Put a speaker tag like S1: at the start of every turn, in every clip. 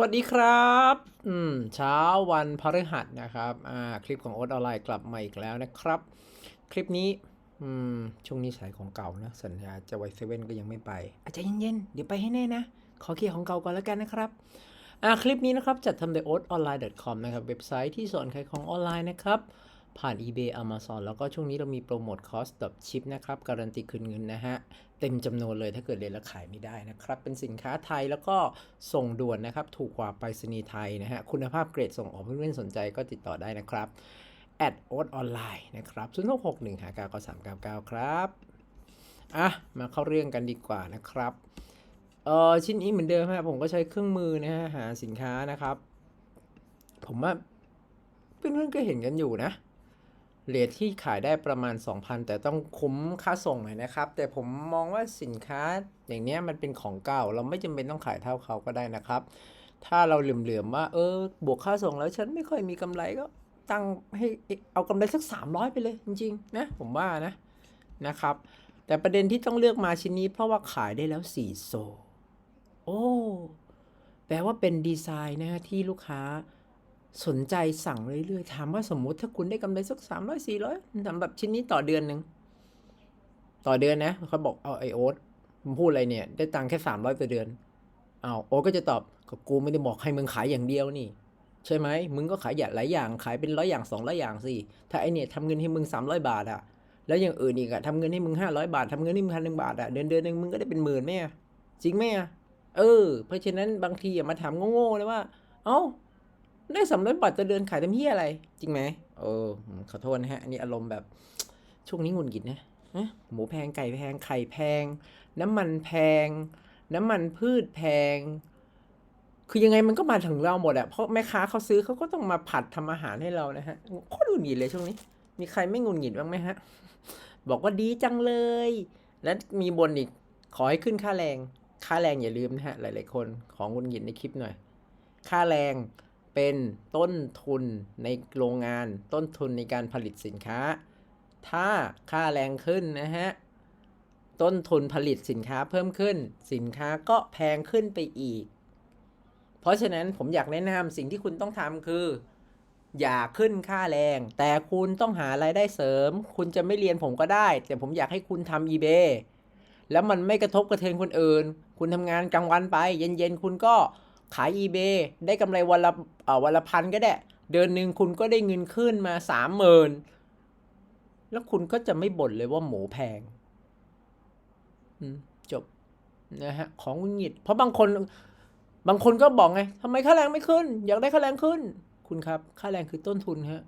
S1: วัสดีครับ อืม เช้าวันพฤหัสนะครับ อ่า คลิปของโอ๊ตออนไลน์กลับมาอีกแล้วนะครับ คลิปนี้ อืม ช่วงนี้สายของเก่านะ สัญญาจะไวเซเว่นก็ยังไม่ไป อาจจะเย็นๆ เดี๋ยวไปให้แน่นะ ขอเคลียร์ของเก่าก่อนแล้วกันนะครับ อ่า คลิปนี้นะครับ จัดทำโดย oatonline.com นะครับ เว็บไซต์ที่สอนขายของออนไลน์นะครับ ผ่าน eBay Amazon แล้วก็ช่วงนี้เรามีโปรโมทคอสต์ชิปนะครับ การันตีคืนเงินนะฮะ เต็มจำนวนเลยถ้าเกิดเรียนแล้วขายไม่ได้นะครับ เป็นสินค้าไทยแล้วก็ส่งด่วนนะครับ ถูกกว่าไปรษณีย์ไทยนะฮะ คุณภาพเกรดส่งออกเพื่อนๆสนใจก็ติดต่อได้นะครับแอดโอ t ออนไลน์นะครับ0 6 6 1 5 9 9 3 9 9ครับอะมาเข้าเรื่องกันดีกว่านะครับเออชิ้นนี้เหมือนเดิมฮะผมก็ใช้เครื่องมือนะฮะหาสินค้านะครับ ผมว่าเพื่อนๆก็เห็นกันอยู่นะ เหรทที่ขายได้ประมาณ 2,000 แต่ต้องคุ้มค่าส่งหน่อยนะครับ แต่ผมมองว่าสินค้าอย่างเนี้ยมันเป็นของเก่า เราไม่จำเป็นต้องขายเท่าเขาก็ได้นะครับ ถ้าเราเหลื่อมๆว่า เออบวกค่าส่งแล้วฉันไม่ค่อยมีกำไรก็ตั้งให้เอากำไรสัก 300 ไปเลยจริงๆนะผมว่านะนะครับ แต่ประเด็นที่ต้องเลือกมาชิ้นนี้เพราะว่าขายได้แล้ว 4 โซ โอ้ แปลว่าเป็นดีไซน์นะฮะที่ลูกค้า สนใจสั่งเรื่อยๆ ถามว่าสมมุติถ้าคุณได้กำไรสัก300 400สำหรับบชิ้นนี้ต่อเดือนหนึ่งต่อเดือนนะเขาบอกเอาไอโอ๊ตมึงพูดอะไรเนี่ย ได้ตังค์แค่300ต่อเดือนเอาโอ๊ตก็จะตอบก็กูไม่ได้บอกให้มึงขายอย่างเดียวนี่ ใช่ไหมมึงก็ขายอย่างหลายอย่างขายเป็นร้อยอย่างสองร้อยอย่างสิถ้าไอเนี่ยทำเงินให้มึง300บาทอะแล้วอย่างอื่นอีกอะทำเงินให้มึง500บาททำเงินให้มึงพันหนึ่งบาทอะเดือนเดือนหนึ่งมึงก็ได้เป็นหมื่นไหมอะจริงไหมอะเออ เพราะฉะนั้นบางทีอย่ามาถามโง่ๆเลยว่า เอ้า ได้สำร้อยบาทต่อเดือนขายเต็มที่อะไร จริงไหมเออขอโทษนะฮะ อันนี้อารมณ์แบบช่วงนี้งุนกินนะหมูแพงไก่แพงไข่แพง น้ำมันแพง น้ำมันพืชแพง คือยังไงมันก็มาถึงเราหมดอะเพราะแม่ค้าเขาซื้อเขาก็ต้องมาผัดทำอาหารให้เรานะฮะโคตรงุดหงิดเลยช่วงนี้ มีใครไม่งุดหงิดบ้างไหมฮะ บอกว่าดีจังเลย แล้วมีบนอีกขอให้ขึ้นค่าแรง ค่าแรงอย่าลืมนะฮะ หลาย ๆ คนของงุดหงิดในคลิปหน่อย ค่าแรง เป็นต้นทุนในโรงงาน ต้นทุนในการผลิตสินค้า ถ้าค่าแรงขึ้นนะฮะ ต้นทุนผลิตสินค้าเพิ่มขึ้น สินค้าก็แพงขึ้นไปอีก เพราะฉะนั้นผมอยากแนะนำสิ่งที่คุณต้องทำคือ อย่าขึ้นค่าแรง แต่คุณต้องหารายได้เสริม คุณจะไม่เรียนผมก็ได้ แต่ผมอยากให้คุณทำ eBay แล้วมันไม่กระทบกระเทือนคนอื่น คุณทำงานกลางวันไป เย็นๆ คุณก็ ขาย eBay ได้กำไรวันละเอ่อวันละพันก็ได้ เดือนหนึ่งคุณก็ได้เงินขึ้นมาสามหมื่นแล้วคุณก็จะไม่บ่นเลยว่าหมูแพงจบนะฮะของหงุดหงิด เพราะบางคน บางคนก็บอกไงทำไมค่าแรงไม่ขึ้น อยากได้ค่าแรงขึ้น คุณครับ ค่าแรงคือต้นทุนฮะ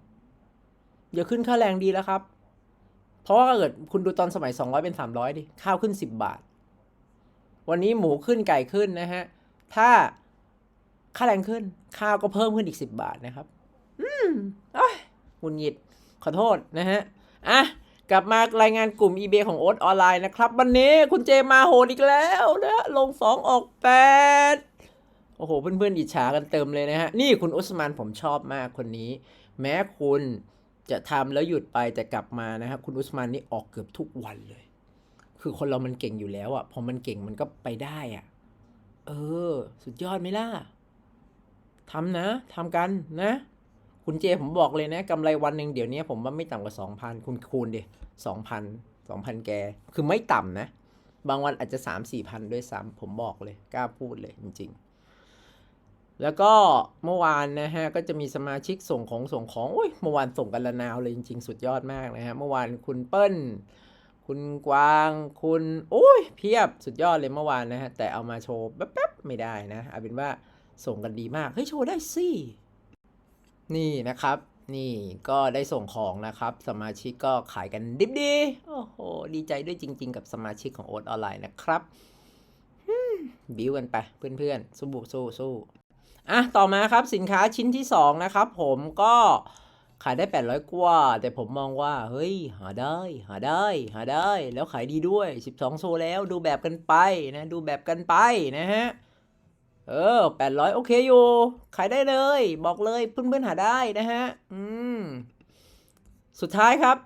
S1: อย่าขึ้นค่าแรงดีแล้วครับ เพราะว่าถ้าเกิดคุณดูตอนสมัย 200 เป็น 300 ดิ ข้าวขึ้น 10 บาท วันนี้หมูขึ้นไก่ขึ้นนะฮะ ถ้า ค่าแรงขึ้น ข้าวก็เพิ่มขึ้นอีก10บาทนะครับ อืมโอ้ยหงุดหงิด ขอโทษนะฮะ อะ กลับมารายงานกลุ่ม eBay ของโอ๊ตออนไลน์นะครับ วันนี้คุณเจมาโหดอีกแล้วนะลง2ออก8โอ้โห เพื่อนๆอิจฉากันเติมเลยนะฮะ นี่คุณอุสมานผมชอบมากคนนี้ แม้คุณจะทำแล้วหยุดไปแต่กลับมานะครับคุณอุสมานนี่ออกเกือบทุกวันเลย คือคนเรามันเก่งอยู่แล้วอะ่ะพอมันเก่งมันก็ไปได้อะ่ะ เออ สุดยอดไหมล่ะ ทำนะทำกันนะ คุณเจผมบอกเลยนะกำไรวันหนึ่งเดี๋ยวนี้ผมว่าไม่ต่ำกว่าสองพันคุณคูณดิสองพันสองพันแก คือไม่ต่ำนะ บางวันอาจจะสามสี่พันด้วยซ้ำผมบอกเลยกล้าพูดเลยจริง ๆ แล้วก็เมื่อวานนะฮะก็จะมีสมาชิกส่งของส่งของโอ้ยเมื่อวานส่งกันละนาวเลยจริงๆ สุดยอดมากนะฮะเมื่อวานคุณเปิ้ลคุณกวางคุณโอ้ยเพียบสุดยอดเลยเมื่อวานนะฮะแต่เอามาโชว์แป๊บๆไม่ได้นะเอาเป็นว่า ส่งกันดีมาก เฮ้ย โชว์ได้สิ นี่นะครับ นี่ก็ได้ส่งของนะครับ สมาชิกก็ขายกันดิบดี โอ้โห ดีใจด้วยจริง ๆ กับสมาชิกของโอ๊ตออนไลน์นะครับฮึ่มบิวกันไปเพื่อนๆ สู้บุสู้สู้อะ ต่อมาครับสินค้าชิ้นที่ 2 นะครับ ผมก็ขายได้ 800 กว่า แต่ผมมองว่า เฮ้ย หาได้ หาได้ หาได้ แล้วขายดีด้วย 12 โซแล้วดูแบบกันไปนะ ดูแบบกันไปนะฮะ เออ800โอเคอยู่ ขายได้เลย บอกเลยเพื่อนๆหาได้นะฮะ อืม สุดท้ายครับ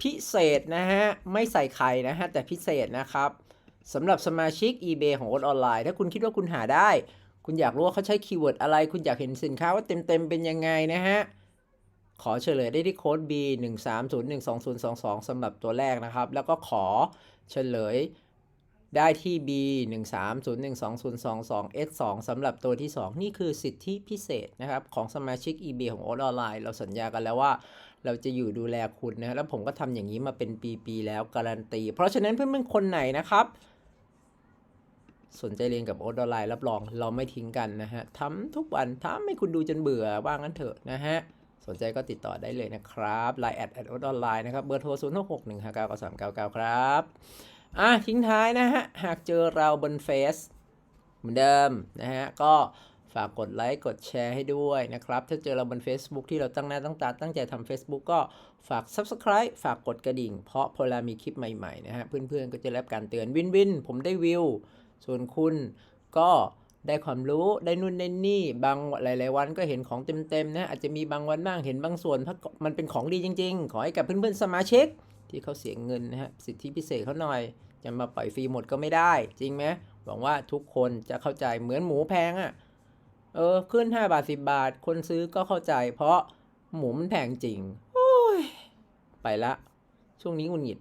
S1: พิเศษนะฮะ ไม่ใส่ไข่นะฮะ แต่พิเศษนะครับสำหรับสมาชิก eBay ของโอ๊ตออนไลน์ ถ้าคุณคิดว่าคุณหาได้ คุณอยากรู้ว่าเขาใช้คีย์เวิร์ดอะไร คุณอยากเห็นสินค้าว่าเต็มๆเป็นยังไงนะฮะ ขอเฉลยได้ที่โค้ด B 1 3 0 1 2 0 2 2สำหรับตัวแรกนะครับ แล้วก็ขอเฉลย ได้ที่ B 1 3 0 1 2 0 2 2 S 2สำหรับตัวที่ 2 นี่คือสิทธิพิเศษนะครับ ของสมาชิก eB ของโอ๊ตออนไลน์เราสัญญากันแล้วว่า เราจะอยู่ดูแลคุณนะแล้วผมก็ทำอย่างนี้มาเป็นปีๆแล้วการันตี เพราะฉะนั้นเพื่อนๆคนไหนนะครับสนใจเรียนกับโอ๊ตออนไลน์รับรองเราไม่ทิ้งกันนะฮะทำทุกวันทำให้คุณดูจนเบื่อว่างั้นเถอะนะฮะ สนใจก็ติดต่อได้เลยนะครับ Line แอดแอดโอ๊ตออนไลน์นะครับ เบอร์โทร 0 6 6 1 5 9 9 3 9 9 ครับ อะทิ้งท้ายนะฮะ หากเจอเราบนเฟซเหมือนเดิมนะฮะ ก็ฝากกดไลค์กดแชร์ให้ด้วยนะครับ ถ้าเจอเราบน Facebook ที่เราตั้งหน้าตั้งตาตั้งใจทำ Facebook ก็ฝาก Subscribe ฝากกดกระดิ่ง เพราะพอเวลามีคลิปใหม่ๆนะฮะ เพื่อนๆก็จะรับการเตือนวินวิน ผมได้วิว ส่วนคุณก็ได้ความรู้ได้นู่นได้นี่ บางหลาย ๆ วันก็เห็นของเต็มๆนะอาจจะมีบางวันบ้างเห็นบางส่วนเพราะมันเป็นของดีจริง ๆ ขอให้กับเพื่อนๆสมาชิกที่เขาเสียเงินนะฮะสิทธิพิเศษเขาหน่อย จะมาปล่อยฟรีหมดก็ไม่ได้ จริงไหมหวังว่าทุกคนจะเข้าใจเหมือนหมูแพงอะ่ะเออขึ้น 5 บาท 10 บาท คนซื้อก็เข้าใจ เพราะหมูมันแพงจริง โอ้ย ไปละ ช่วงนี้หงุนหงิด